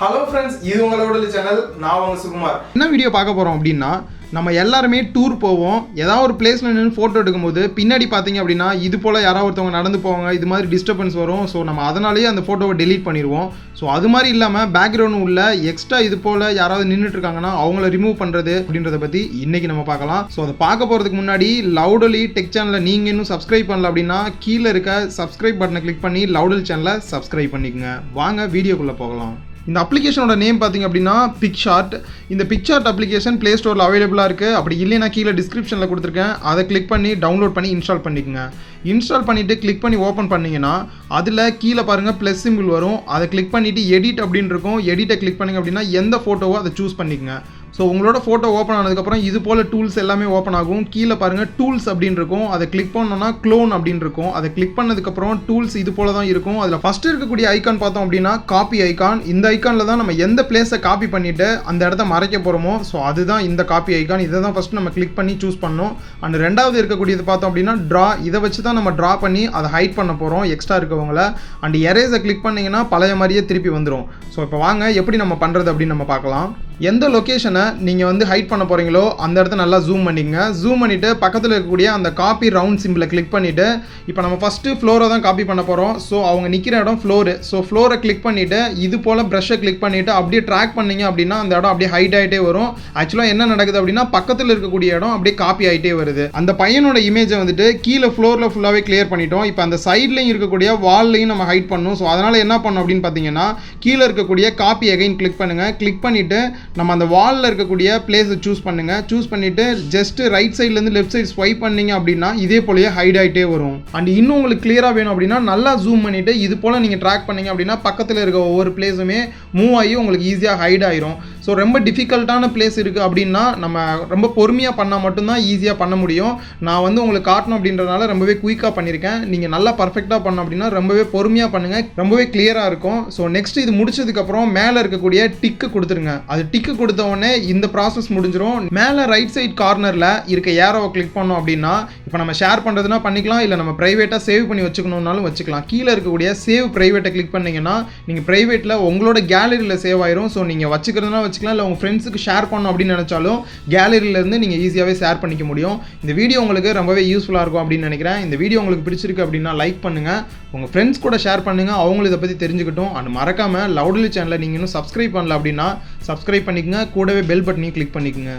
Hello friends இது உங்களோட channel நான் உங்க சுகுமார். என்ன வீடியோ பார்க்க போகிறோம் அப்படின்னா நம்ம எல்லாருமே டூர் போவோம். ஏதாவது ஒரு பிளேஸில் நின்று ஃபோட்டோ எடுக்கும்போது பின்னாடி பார்த்தீங்க அப்படின்னா இது போல் யாராவது ஒருத்தவங்க நடந்து போவாங்க. இது மாதிரி டிஸ்டர்பன்ஸ் வரும். ஸோ நம்ம அதனாலேயே அந்த ஃபோட்டோவை டெலீட் பண்ணிடுவோம். ஸோ அது மாதிரி இல்லாமல் பேக்ரவுண்ட் உள்ள எக்ஸ்ட்ரா இது போல் யாராவது நின்றுட்டு இருக்காங்கன்னா அவங்கள ரிமூவ் பண்ணுறது அப்படின்றத பற்றி இன்னைக்கு நம்ம பார்க்கலாம். ஸோ அதை பார்க்க போகிறதுக்கு முன்னாடி லவுடலி டெக் சேனலை நீங்கள் இன்னும் சப்ஸ்கிரைப் பண்ணல அப்படின்னா கீழே இருக்க சப்ஸ்கிரைப் பட்டனை கிளிக் பண்ணி லவுடல் சேனலை சப்ஸ்கிரைப் பண்ணிக்கோங்க. வாங்க வீடியோக்குள்ளே போகலாம். இந்த அப்ளிகேஷனோட நேம் பார்த்தீங்க அப்படின்னா பிக்ஷார்ட் இந்த பிக்ஷார்ட் அப்ளிகேஷன் ப்ளே ஸ்டோரில் அவைலபிளாக இருக்குது அப்படி இல்லைனா கீழே டிஸ்கிரிப்ஷனில் கொடுத்துருக்கேன். அதை கிளிக் பண்ணி டவுன்லோட் பண்ணி இன்ஸ்டால் பண்ணிக்கோங்க. இன்ஸ்டால் பண்ணிவிட்டு கிளிக் பண்ணி ஓப்பன் பண்ணிங்கன்னா அதில் கீழே பாருங்கள் ப்ளஸ் சிம்பிள் வரும். அதை கிளிக் பண்ணிவிட்டு எடிட் அப்படின்னு இருக்கும். எடிட்டை கிளிக் பண்ணிங்க அப்படின்னா எந்த ஃபோட்டோவோ அதை சூஸ் பண்ணிக்கோங்க. ஸோ உங்களோட ஃபோட்டோ ஓப்பன் ஆனதுக்கப்புறம் இது போல் டூல்ஸ் எல்லாமே ஓப்பன் ஆகும். கீழே பாருங்கள் டூல்ஸ் அப்படின்னு இருக்கும். அதை கிளிக் பண்ணோன்னா க்ளோன் அப்படின்னு இருக்கும். அதை கிளிக் பண்ணதுக்கப்புறம் டூல்ஸ் இது போல தான் இருக்கும். அதில் ஃபஸ்ட்டு இருக்கக்கூடிய ஐக்கான் பார்த்தோம் அப்படின்னா காப்பி ஐக்கான் இந்த ஐக்கானில் தான் நம்ம எந்த பிளேஸை காப்பி பண்ணிவிட்டு அந்த இடத்த மறைக்க போகிறோமோ ஸோ அதுதான் இந்த காப்பி ஐக்கான் இதை தான் ஃபஸ்ட்டு நம்ம கிளிக் பண்ணி சூஸ் பண்ணோம் அண்ட் ரெண்டாவது இருக்கக்கூடியது பார்த்தோம் அப்படின்னா ட்ரா இதை வச்சு தான் நம்ம ட்ரா பண்ணி அதை ஹைட் பண்ண போகிறோம் எக்ஸ்ட்ரா இருக்கவங்கள. அண்ட் எரேஸை கிளிக் பண்ணிங்கன்னா பழைய மாதிரியே திருப்பி வந்துடும் ஸோ இப்போ வாங்க எப்படி நம்ம பண்ணுறது அப்படின்னு நம்ம பார்க்கலாம். எந்த லொக்கேஷனை நீங்கள் வந்து ஹைட் பண்ண போகிறீங்களோ அந்த இடத்த நல்லா ஜூம் பண்ணிக்கங்க. ஜூம் பண்ணிவிட்டு பக்கத்தில் இருக்கக்கூடிய அந்த காப்பி ரவுண்ட் சிம்பிளை கிளிக் பண்ணிவிட்டு இப்போ நம்ம ஃபஸ்ட்டு ஃப்ளோரை தான் காப்பி பண்ண போகிறோம் ஸோ அவங்க நிற்கிற இடம் ஃப்ளோரு ஸோ ஃப்ளோரை கிளிக் பண்ணிவிட்டு இது போல் ப்ரஷ்ஷை கிளிக் பண்ணிவிட்டு அப்படியே ட்ராக் பண்ணீங்க அப்படின்னா அந்த இடம் அப்படியே ஹைட் ஆகிட்டே வரும். ஆக்சுவலாக என்ன நடக்குது அப்படின்னா பக்கத்தில் இருக்கக்கூடிய இடம் அப்படியே காப்பி ஆகிட்டே வருது. அந்த பையனோட இமேஜை வந்துட்டு கீழே ஃப்ளோரில் ஃபுல்லாகவே கிளியர் பண்ணிட்டோம். இப்போ அந்த சைட்லையும் இருக்கக்கூடிய வால்லையும் நம்ம ஹைட் பண்ணணும். ஸோ அதனால் என்ன பண்ணோம் அப்படின்னு பார்த்தீங்கன்னா கீழே இருக்கக்கூடிய காப்பி அகைன் கிளிக் பண்ணுங்கள் கிளிக் பண்ணிவிட்டு நம்ம அந்த வாலில் இருக்கக்கூடிய பிளேஸை சூஸ் பண்ணுங்கள் சூஸ் பண்ணிவிட்டு ஜஸ்ட் ரைட் சைட்லேருந்து லெஃப்ட் சைடு ஸ்வைப் பண்ணீங்க அப்படின்னா இதே போலயே ஹைட் ஆகிட்டே வரும். அண்ட் இன்னும் உங்களுக்கு கிளியராக வேணும் அப்படின்னா நல்லா ஜூம் பண்ணிவிட்டு இது போல் நீங்கள் ட்ராக் பண்ணீங்க அப்படின்னா பக்கத்தில் இருக்க ஒவ்வொரு பிளேஸுமே மூவ் ஆகி உங்களுக்கு ஈஸியாக ஹைட் ஆயிரும். ஸோ ரொம்ப டிஃபிகல்ட்டான பிளேஸ் இருக்குது அப்படின்னா நம்ம ரொம்ப பொறுமையாக பண்ணால் மட்டும்தான் ஈஸியாக பண்ண முடியும். நான் வந்து உங்களுக்கு காட்டணும் அப்படின்றனால ரொம்பவே குயிக்காக பண்ணியிருக்கேன் நீங்கள் நல்லா பர்ஃபெக்டாக பண்ணோம் அப்படின்னா ரொம்பவே பொறுமையாக பண்ணுங்கள் ரொம்பவே கிளியராக இருக்கும். ஸோ நெக்ஸ்ட் இது முடிச்சதுக்கப்புறம் மேலே இருக்கக்கூடிய டிக்கு கொடுத்துருங்க. அது டிக்கு கொடுத்த உடனே இந்த ப்ராசஸ் முடிஞ்சிடும் மேலே ரைட் சைட் கார்னரில் இருக்க ஏரோவை கிளிக் பண்ணோம் அப்படின்னா இப்போ நம்ம ஷேர் பண்ணுறதுனா பண்ணிக்கலாம் இல்லை நம்ம ப்ரைவேட்டாக சேவ் பண்ணி வச்சுக்கணுன்னாலும் வச்சுக்கலாம். கீழே இருக்கக்கூடிய சேவ் ப்ரைவேட்டை கிளிக் பண்ணீங்கன்னா நீங்கள் ப்ரைவேட்டில் உங்களோட கேலரியில் சேவ் ஆயிரும். ஸோ நீங்கள் வச்சுக்கிறதுனா வச்சுக்கலாம் இல்லை உங்கள் ஃப்ரெண்ட்ஸுக்கு ஷேர் பண்ணணும் அப்படின்னு நினச்சாலும் கேலரியிலேருந்து நீங்கள் ஈஸியாகவே ஷேர் பண்ணிக்க முடியும். இந்த வீடியோ உங்களுக்கு ரொம்பவே யூஸ்ஃபுல்லாக இருக்கும் அப்படின்னு நினைக்கிறேன். இந்த வீடியோ உங்களுக்கு பிடிச்சிருக்கு அப்படின்னா லைக் பண்ணுங்கள் உங்கள் ஃப்ரெண்ட்ஸ் கூட ஷேர் பண்ணுங்கள் அவங்களும் இதை பற்றி தெரிஞ்சுக்கிட்டும். அண்ட் மறக்காமல் லவுட்லி சேனலை நீங்கள் இன்னும் சப்ஸ்கிரைப் பண்ணல அப்படின்னா சப்ஸ்கிரைப் பண்ணிக்கங்க. கூடவே பெல் பட்டனையும் கிளிக் பண்ணிக்கோங்க.